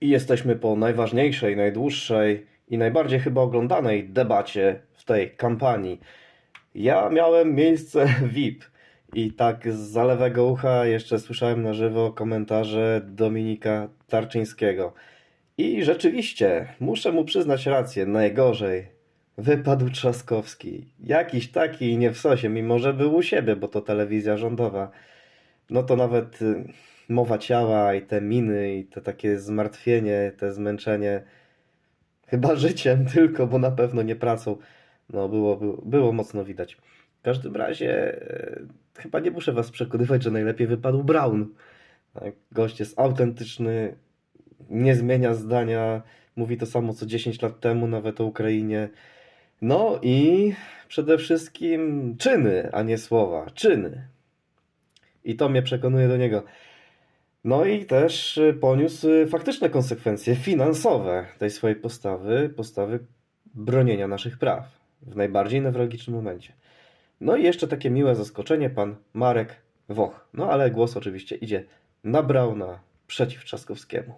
I jesteśmy po najważniejszej, najdłuższej i najbardziej chyba oglądanej debacie w tej kampanii. Ja miałem miejsce VIP i tak z zalewego ucha jeszcze słyszałem na żywo komentarze Dominika Tarczyńskiego. I rzeczywiście, muszę mu przyznać rację, najgorzej. Wypadł Trzaskowski. Jakiś taki nie w sosie, mimo że był u siebie, bo to telewizja rządowa. No to nawet y, mowa ciała i te miny i to takie zmartwienie, te zmęczenie. Chyba życiem tylko, bo na pewno nie pracą. No było, było, było mocno widać. W każdym razie e, chyba nie muszę was przekonywać, że najlepiej wypadł Brown. Tak, Gość jest autentyczny, nie zmienia zdania, mówi to samo co 10 lat temu, nawet o Ukrainie. No i przede wszystkim czyny, a nie słowa. Czyny. I to mnie przekonuje do niego. No i też y, poniósł y, faktyczne konsekwencje finansowe tej swojej postawy, postawy bronienia naszych praw w najbardziej newralgicznym momencie. No i jeszcze takie miłe zaskoczenie, pan Marek Woch. No ale głos oczywiście idzie na Brauna przeciw Trzaskowskiemu.